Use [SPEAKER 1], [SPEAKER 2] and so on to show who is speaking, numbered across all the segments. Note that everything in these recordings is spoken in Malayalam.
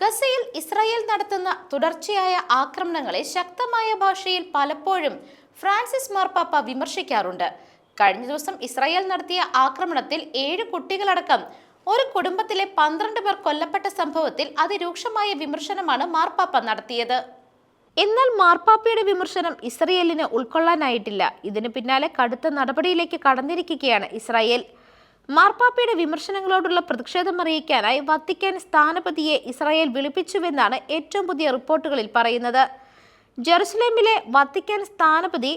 [SPEAKER 1] ഗസയിൽ ഇസ്രായേൽ നടത്തുന്ന തുടർച്ചയായ ആക്രമണങ്ങളെ ശക്തമായ ഭാഷയിൽ പലപ്പോഴും ഫ്രാൻസിസ് മാർപ്പാപ്പ വിമർശിക്കാറുണ്ട്. കഴിഞ്ഞ ദിവസം ഇസ്രായേൽ നടത്തിയ ആക്രമണത്തിൽ ഏഴ് കുട്ടികളടക്കം ഒരു കുടുംബത്തിലെ പന്ത്രണ്ട് പേർ കൊല്ലപ്പെട്ട സംഭവത്തിൽ അതിരൂക്ഷമായ വിമർശനമാണ് മാർപ്പാപ്പ നടത്തിയത്. എന്നാൽ മാർപ്പാപ്പയുടെ വിമർശനം ഇസ്രയേലിന് ഉൾക്കൊള്ളാനായിട്ടില്ല. ഇതിന് പിന്നാലെ കടുത്ത നടപടിയിലേക്ക് കടന്നിരിക്കുകയാണ് ഇസ്രായേൽ. മാർപ്പാപ്പയുടെ വിമർശനങ്ങളോടുള്ള പ്രതിഷേധം അറിയിക്കാനായി വത്തിക്കാൻ സ്ഥാനപതിയെ ഇസ്രായേൽ വിളിപ്പിച്ചുവെന്നാണ് ഏറ്റവും പുതിയ റിപ്പോർട്ടുകളിൽ പറയുന്നത്. ജെറുസലേമിലെ വത്തിക്കാൻ സ്ഥാനപതി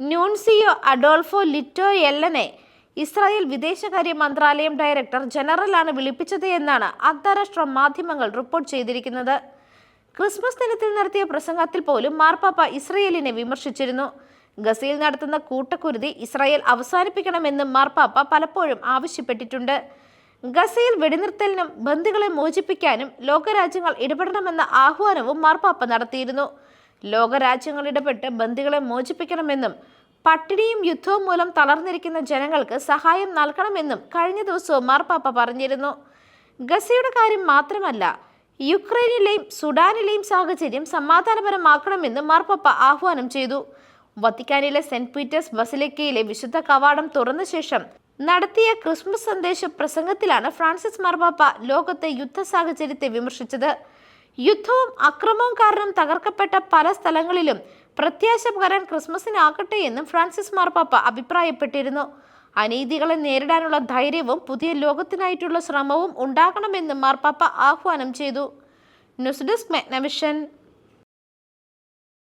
[SPEAKER 1] ന്യൂൺസിയോ അഡോൾഫോ ലിറ്റോ എല്ലനെ ഇസ്രായേൽ വിദേശകാര്യ മന്ത്രാലയം ഡയറക്ടർ ജനറലാണ് വിളിപ്പിച്ചത് എന്നാണ് അന്താരാഷ്ട്ര മാധ്യമങ്ങൾ റിപ്പോർട്ട് ചെയ്തിരിക്കുന്നത്. ക്രിസ്മസ് ദിനത്തിൽ നടത്തിയ പ്രസംഗത്തിൽ പോലും മാർപ്പാപ്പ ഇസ്രയേലിനെ വിമർശിച്ചിരുന്നു. ഗസയിൽ നടത്തുന്ന കൂട്ടക്കുരുതി ഇസ്രായേൽ അവസാനിപ്പിക്കണമെന്ന് മാർപ്പാപ്പ പലപ്പോഴും ആവശ്യപ്പെട്ടിട്ടുണ്ട്. ഗസയിൽ വെടിനിർത്തലിനും ബന്ദികളെ മോചിപ്പിക്കാനും ലോകരാജ്യങ്ങൾ ഇടപെടണമെന്ന ആഹ്വാനവും മാർപ്പാപ്പ നടത്തിയിരുന്നു. ലോകരാജ്യങ്ങൾ ഇടപെട്ട് ബന്ദികളെ മോചിപ്പിക്കണമെന്നും പട്ടിണിയും യുദ്ധവും മൂലം തളർന്നിരിക്കുന്ന ജനങ്ങൾക്ക് സഹായം നൽകണമെന്നും കഴിഞ്ഞ ദിവസവും മാർപ്പാപ്പ പറഞ്ഞിരുന്നു. ഗസയുടെ കാര്യം മാത്രമല്ല യുക്രൈനിലെയും സുഡാനിലെയും സാഹചര്യം സമാധാനപരമാക്കണമെന്ന് മാർപ്പാപ്പ ആഹ്വാനം ചെയ്തു. വത്തിക്കാനിലെ സെന്റ് പീറ്റേഴ്സ് ബസിലിക്കയിലെ വിശുദ്ധ കവാടം തുറന്ന ശേഷം നടത്തിയ ക്രിസ്മസ് സന്ദേശ പ്രസംഗത്തിലാണ് ഫ്രാൻസിസ് മാർപ്പാപ്പ ലോകത്തെ യുദ്ധ സാഹചര്യത്തെ വിമർശിച്ചത്. യുദ്ധവും അക്രമവും കാരണം തകർക്കപ്പെട്ട പല സ്ഥലങ്ങളിലും പ്രത്യാശ പകരാൻ ക്രിസ്മസിനാകട്ടെ എന്നും ഫ്രാൻസിസ് മാർപ്പാപ്പ അഭിപ്രായപ്പെട്ടിരുന്നു. അനീതികളെ നേരിടാനുള്ള ധൈര്യവും പുതിയ ലോകത്തിനായിട്ടുള്ള ശ്രമവും ഉണ്ടാകണമെന്നും മാർപ്പാപ്പ ആഹ്വാനം ചെയ്തു. News desk Megnavision.